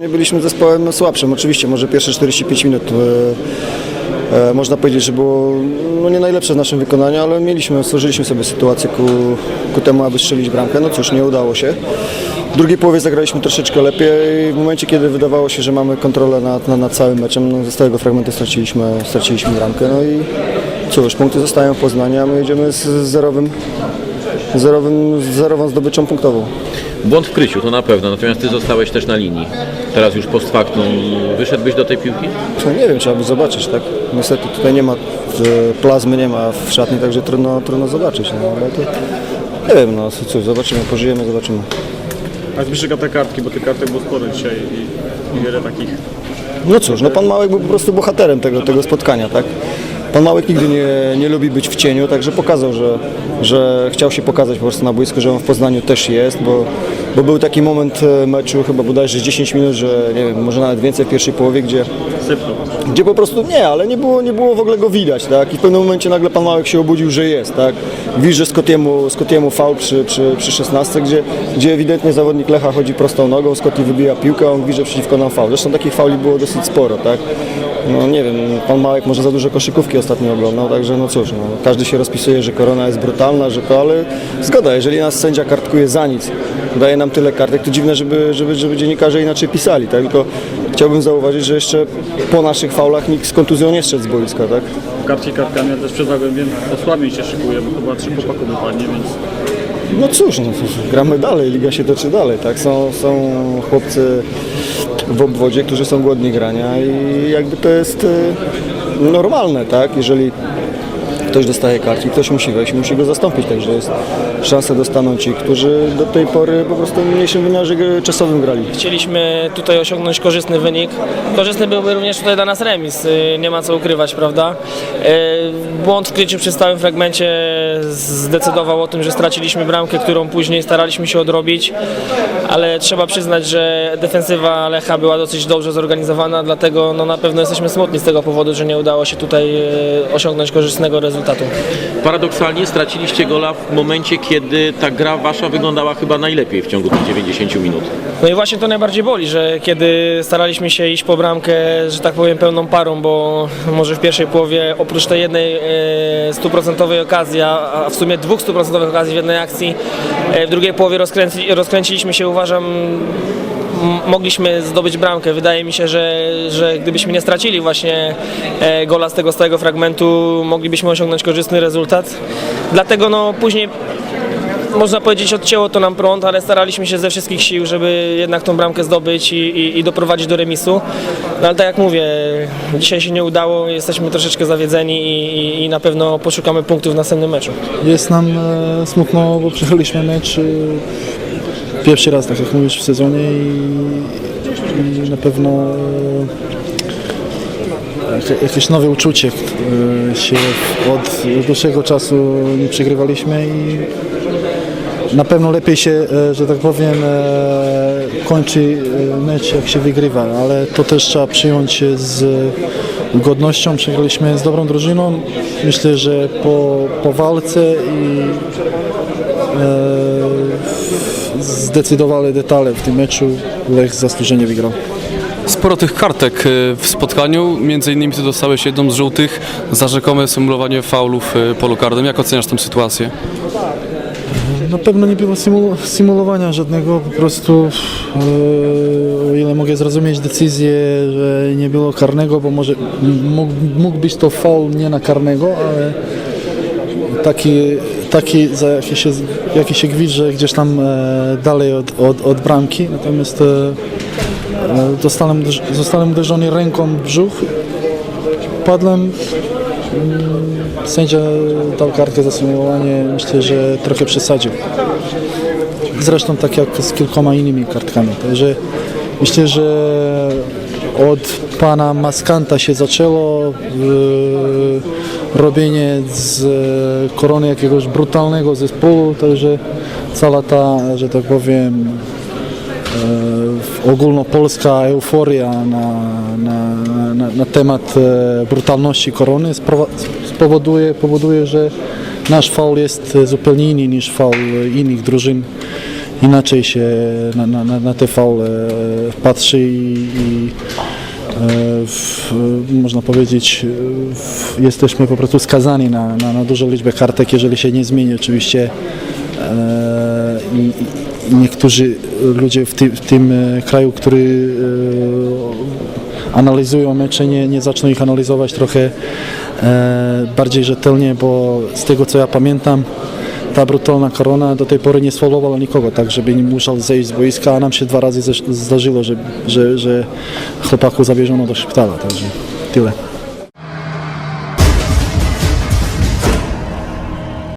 Nie byliśmy zespołem słabszym, oczywiście, może pierwsze 45 minut e, e, można powiedzieć, że było no, nie najlepsze w naszym wykonaniu, ale mieliśmy, stworzyliśmy sobie sytuację ku, ku temu, aby strzelić bramkę. No cóż, nie udało się. W drugiej połowie zagraliśmy troszeczkę lepiej. W momencie, kiedy wydawało się, że mamy kontrolę nad, nad, nad całym meczem, no, ze stałego fragmentu straciliśmy, straciliśmy bramkę. No i cóż, punkty zostają w Poznaniu, a my jedziemy z zerowym, zerowym, zerową zdobyczą punktową. Błąd w kryciu, to na pewno, natomiast ty zostałeś też na linii. Teraz już post factum. Wyszedłbyś do tej piłki? No nie wiem, trzeba by zobaczyć, tak? Niestety tutaj nie ma, e, plazmy nie ma w szatni, także trudno, trudno zobaczyć, no ale to nie wiem, no cóż, zobaczymy, pożyjemy, zobaczymy. A Zbyszek, a te kartki, bo tych kartek było sporo dzisiaj i, i wiele takich. No cóż, no pan Małek był po prostu bohaterem tego, tego spotkania, tak? Pan Małek nigdy nie, nie lubi być w cieniu, także pokazał, że, że chciał się pokazać po prostu na boisku, że on w Poznaniu też jest, bo, bo był taki moment e, meczu, chyba bodajże 10 minut, że nie wiem, może nawet więcej w pierwszej połowie, gdzie, Sypnął. gdzie po prostu nie, ale nie było, nie było w ogóle go widać, tak? I w pewnym momencie nagle pan Małek się obudził, że jest, tak? Widzi, że Scottiemu, Scottiemu faul przy, przy, przy 16, gdzie, gdzie ewidentnie zawodnik Lecha chodzi prostą nogą, Scotty wybija piłkę, on widzi, że przeciwko nam faul. Zresztą takich fauli było dosyć sporo, tak? No nie wiem, pan Małek może za dużo koszykówki ostatnio oglądał, także no cóż, no, każdy się rozpisuje, że korona jest brutalna, że to, ale zgoda, jeżeli nas sędzia kartkuje za nic, daje nam tyle kartek, to dziwne, żeby, żeby, żeby dziennikarze inaczej pisali, tak? Tylko chciałbym zauważyć, że jeszcze po naszych faulach nikt z kontuzją nie szedł z boiska, tak? Kartki kartkami, ale też przed Zagłębiem osłabień się szykuje, bo chyba trzy chłopaków wypadnie, więc No cóż, no, gramy dalej, liga się toczy dalej, tak? Są, są chłopcy w obwodzie, którzy są głodni grania i jakby to jest e, normalne, tak? Jeżeli ktoś dostaje kartki, ktoś musi wejść, musi go zastąpić, także jest szansa dostaną ci, którzy do tej pory po prostu w mniejszym wymiarze czasowym grali. Chcieliśmy tutaj osiągnąć korzystny wynik. Korzystny byłby również tutaj dla nas remis, y, nie ma co ukrywać, prawda? Y, Błąd w kryciu przy stałym fragmencie zdecydował o tym, że straciliśmy bramkę, którą później staraliśmy się odrobić, ale trzeba przyznać, że defensywa Lecha była dosyć dobrze zorganizowana, dlatego no, na pewno jesteśmy smutni z tego powodu, że nie udało się tutaj y, osiągnąć korzystnego rezultatu. Paradoksalnie straciliście gola w momencie, kiedy ta gra wasza wyglądała chyba najlepiej w ciągu tych 90 minut. No i właśnie to najbardziej boli, że kiedy staraliśmy się iść po bramkę, że tak powiem, pełną parą, bo może w pierwszej połowie oprócz tej jednej e, stuprocentowej okazji, a w sumie dwóch stuprocentowych okazji w jednej akcji, e, w drugiej połowie rozkręci, rozkręciliśmy się, uważam, mogliśmy zdobyć bramkę. Wydaje mi się, że, że gdybyśmy nie stracili właśnie e, gola z tego stałego fragmentu, moglibyśmy osiągnąć korzystny rezultat. Dlatego no później można powiedzieć, odcięło to nam prąd, ale staraliśmy się ze wszystkich sił, żeby jednak tą bramkę zdobyć i, i, i doprowadzić do remisu. No ale tak jak mówię, dzisiaj się nie udało, jesteśmy troszeczkę zawiedzeni i, i, i na pewno poszukamy punktów w następnym meczu. Jest nam e, smutno, bo przegraliśmy mecz e, pierwszy raz, tak jak mówisz, w sezonie i, i na pewno e, jak- jakieś nowe uczucie e, się od dłuższego czasu nie przegrywaliśmy i na pewno lepiej się, e, że tak powiem, e, kończy e, mecz jak się wygrywa, ale to też trzeba przyjąć z godnością. Przegraliśmy z dobrą drużyną. Myślę, że po, po walce i zdecydowały detale w tym meczu Lech zasłużenie wygrał. Sporo tych kartek w spotkaniu, między innymi ty dostałeś jedną z żółtych za rzekome symulowanie faulów polu karnym. Jak oceniasz tę sytuację? Na pewno nie było symu- symulowania żadnego, po prostu e, o ile mogę zrozumieć decyzję, że nie było karnego, bo może mógł, mógł być to faul nie na karnego, ale taki, taki za jakiś, jakiś gwizd, że gdzieś tam e, dalej od, od, od bramki, natomiast e, e, zostałem, uderz- zostałem uderzony ręką w brzuch, padłem, Sędzia dał kartkę za symulowanie, myślę, że trochę przesadził. Zresztą tak jak z kilkoma innymi kartkami. Także myślę, że od pana Maskanta się zaczęło e, robienie z e, korony jakiegoś brutalnego zespołu, także cała ta, że tak powiem, ogólnopolska euforia na, na, na, na temat e, brutalności korony spowoduje, powoduje, że nasz faul jest zupełnie inny niż faul innych drużyn. Inaczej się na, na, na, te faule patrzy i, i e, w, można powiedzieć, w, jesteśmy po prostu skazani na, na, na dużą liczbę kartek, jeżeli się nie zmieni oczywiście e, i niektórzy ludzie w, ty, w tym e, kraju, który e, analizują mecze, nie, nie zaczną ich analizować trochę e, bardziej rzetelnie, bo z tego co ja pamiętam, ta brutalna korona do tej pory nie sfaulowała nikogo, tak żeby nie musiał zejść z boiska, a nam się dwa razy zdarzyło, że, że, że chłopaku zawieziono do szpitala, także tyle.